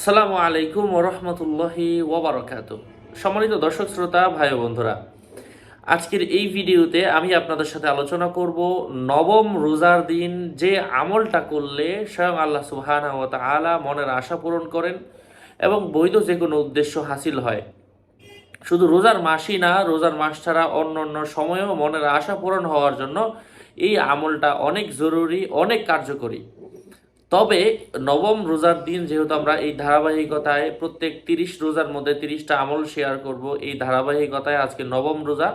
আসসালামু আলাইকুম ওরহমতুল্লাহি ওবরাকাত সম্মানিত দর্শক, শ্রোতা, ভাই বন্ধুরা, আজকের এই ভিডিওতে আমি আপনাদের সাথে আলোচনা করব নবম রোজার দিন, যে আমলটা করলে স্বয়ং আল্লাহ সুবহানাহু আলা মনের আশা পূরণ করেন এবং বৈধ যে কোনো উদ্দেশ্য হাসিল হয়। শুধু রোজার মাসই না, রোজার মাস ছাড়া অন্য অন্য সময়েও মনের আশা পূরণ হওয়ার জন্য এই আমলটা অনেক জরুরি, অনেক কার্যকরী। তবে নবম রোজার দিন যেহেতু আমরা এই ধারাবাহিকতায় প্রত্যেক তিরিশ রোজার মধ্যে তিরিশটা আমল শেয়ার করব এই ধারাবাহিকতায় আজকে নবম রোজা।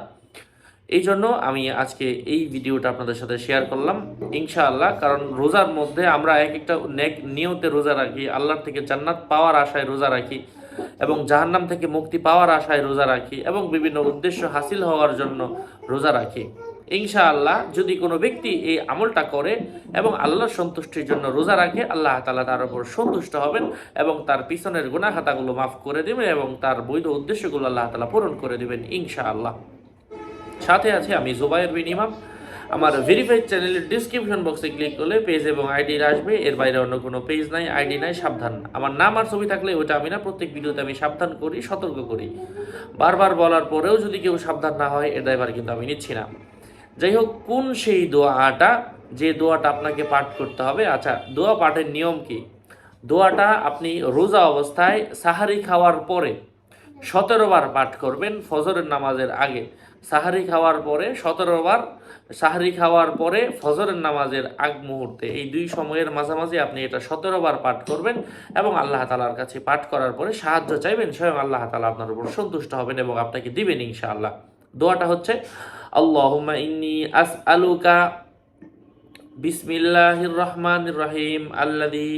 এই জন্য আমি আজকে এই ভিডিওটা আপনাদের সাথে শেয়ার করলাম, ইনশাআল্লাহ। কারণ রোজার মধ্যে আমরা এক একটা নেক নিয়তে রোজা রাখি, আল্লাহর থেকে জান্নাত পাওয়ার আশায় রোজা রাখি এবং জাহান্নাম থেকে মুক্তি পাওয়ার আশায় রোজা রাখি এবং বিভিন্ন উদ্দেশ্য হাসিল হওয়ার জন্য রোজা রাখি। ইনশাআল্লাহ, যদি কোনো ব্যক্তি এই আমলটা করে এবং আল্লাহর সন্তুষ্টির জন্য রোজা রাখে, আল্লাহ তালা তার উপর সন্তুষ্ট হবেন এবং তার পিছনের গুণাখাতাগুলো মাফ করে দেবেন এবং তার বৈধ উদ্দেশ্যগুলো আল্লাহ তালা পূরণ করে দেবেন ইনশাআল্লাহ। সাথে আছে আমি জুবাইর বিন ইমাম। আমার ভেরিফাইড চ্যানেলের ডিসক্রিপশন বক্সে ক্লিক করলে পেজ এবং আইডি আসবে। এর বাইরে অন্য কোনো পেজ নাই আইডি নাই, সাবধান। আমার নাম আর ছবি থাকলে ওটা আমি না, প্রত্যেক ভিডিওতে আমি সাবধান করি, সতর্ক করি। বারবার বলার পরেও যদি কেউ সাবধান না হয় এর দায়ভার কিন্তু আমি নিচ্ছি না। যাই হোক, কোন সেই দোয়াটা? যে দোয়াটা আপনাকে পাঠ করতে হবে? আচ্ছা দোয়া পাঠের নিয়ম কি? দোয়াটা আপনি রোজা অবস্থায় সাহারি খাওয়ার পরে সতেরো বার পাঠ করবেন ফজরের নামাজের আগে। সাহারি খাওয়ার পরে সতেরো বার, সাহারি খাওয়ার পরে ফজরের নামাজের আগ মুহূর্তে। এই দুই সময়ের মাঝামাঝি আপনি এটা সতেরো বার পাঠ করবেন এবং আল্লাহ তালার কাছে পাঠ করার পরে সাহায্য চাইবেন, স্বয়ং আল্লাহ তালা আপনার উপর সন্তুষ্ট হবেন এবং আপনাকে দিবেন ইনশাআল্লাহ। দোয়াটা হচ্ছে আল্লাহুম্মা ইন্নি আস আলুকা বিসমিল্লাহির রহমানির রহিম আল্লাযী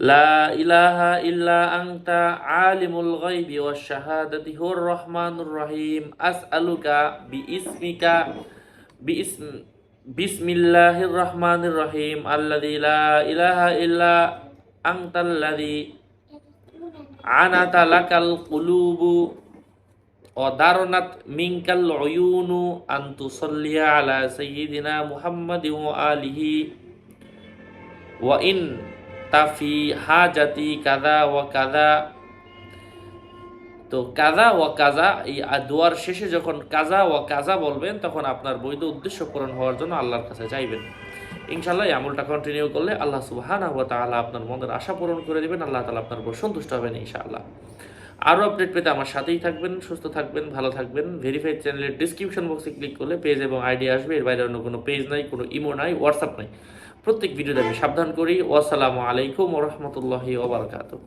লা ইলাহা ইল্লা আনতা আলিমুল গায়বি ওয়াশ শাহাদাতি হুর রহমানুর রহিম আসআলুকা বিইসমিকা বিইসম বিসমিল্লাহির রহমানির রহিম আল্লাযী লা ইলাহা ইল্লা আনতাল্লাযী আনাতা লাকাল কুলুবু অদারনাত মিঙ্কাল অয়ুনু আন্তু সল্লিয়া আলা সৈয়দিনা মুহাম্মদ ও আলিহি ওয়া ইন তাফি হাজাতি কাদা ওয়া কাদা তো কাজা ওয়া কাজা এই দোয়ার শেষে যখন কাজা ওয়া কাজা বলবেন, তখন আপনার বৈধ উদ্দেশ্য পূরণ হওয়ার জন্য আল্লাহর কাছে চাইবেন। ইনশাল্লাহ এই আমলটা কন্টিনিউ করলে আল্লাহ সুবহানাহু ওয়া তাআলা আপনার মনের আশা পূরণ করে দেবেন, আল্লাহ তাআলা আপনার উপর সন্তুষ্ট হবেন ইনশাআল্লাহ। আরও আপডেট পেতে আমার সাথেই থাকবেন, সুস্থ থাকবেন, ভালো থাকবেন। ভেরিফাইড চ্যানেলের ডিসক্রিপশন বক্সে ক্লিক করলে পেজ এবং আইডি আসবে। এর বাইরে অন্য কোনো পেজ নাই, কোনো ইমো নাই হোয়াটসঅ্যাপ নাই। প্রত্যেক ভিডিওতে আমি সাবধান করি। ওয়াসালামু আলাইকুম রহমতুল্লাহি ওবরাকাতুহ